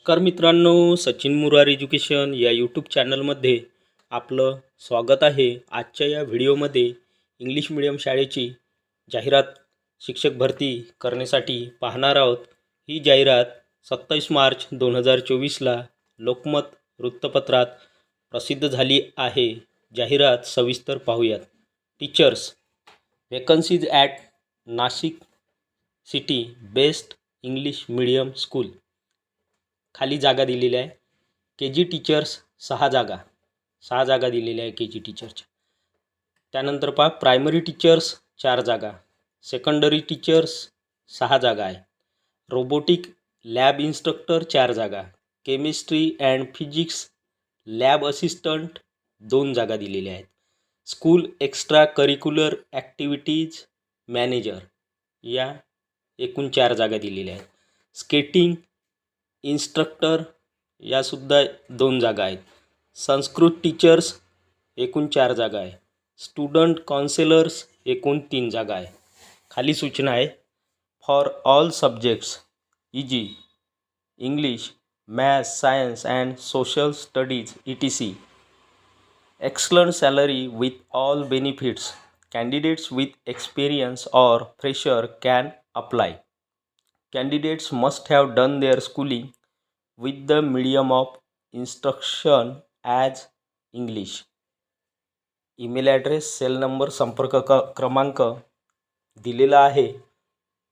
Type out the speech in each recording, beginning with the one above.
नमस्कार मित्रांनो सचिन मुरार एज्युकेशन या यूट्यूब चॅनलमध्ये आपलं स्वागत आहे. आजच्या या व्हिडिओमध्ये इंग्लिश मिडियम शाळेची जाहिरात शिक्षक भरती करण्यासाठी पाहणार आहोत. ही जाहिरात सत्तावीस मार्च दोन हजार चोवीसला लोकमत वृत्तपत्रात प्रसिद्ध झाली आहे. जाहिरात सविस्तर पाहूयात. Teachers vacancies at Nashik city best English medium school खाली जागा दिलेल्या आहे. के जी टीचर्स सहा जागा. सहा जागा दिलेल्या आहे के जी टीचरच्या त्यानंतर पहा प्रायमरी टीचर्स चार जागा. सेकंडरी टीचर्स सहा जागा आहे. रोबोटिक लॅब इन्स्ट्रक्टर चार जागा. Chemistry and physics lab assistant दोन जागा दिलेल्या आहेत. School extra curricular activities manager या एकूण चार जागा दिलेल्या आहेत. स्केटिंग इन्स्ट्रक्टर यासुद्धा दोन जागा आहेत. संस्कृत टीचर्स एकूण चार जागा आहे. स्टुडंट काउन्सिलर्स एकूण तीन जागा आहे. खाली सूचना आहे. For all subjects e g English maths science and social studies e t c. Excellent salary with all benefits candidates with experience or fresher can apply. Candidates must have done their schooling with the medium of instruction as English email address cell number संपर्क क क्रमांक दिलेला आहे.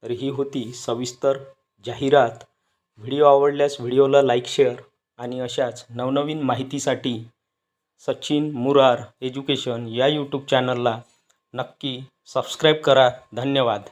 तर ही होती सविस्तर जाहिरात. Video आवडल्यास व्हिडिओला लाईक शेअर आणि अशाच नवनवीन माहितीसाठी सचिन मुरार एज्युकेशन या यूट्यूब चॅनलला नक्की सबस्क्राईब करा. धन्यवाद.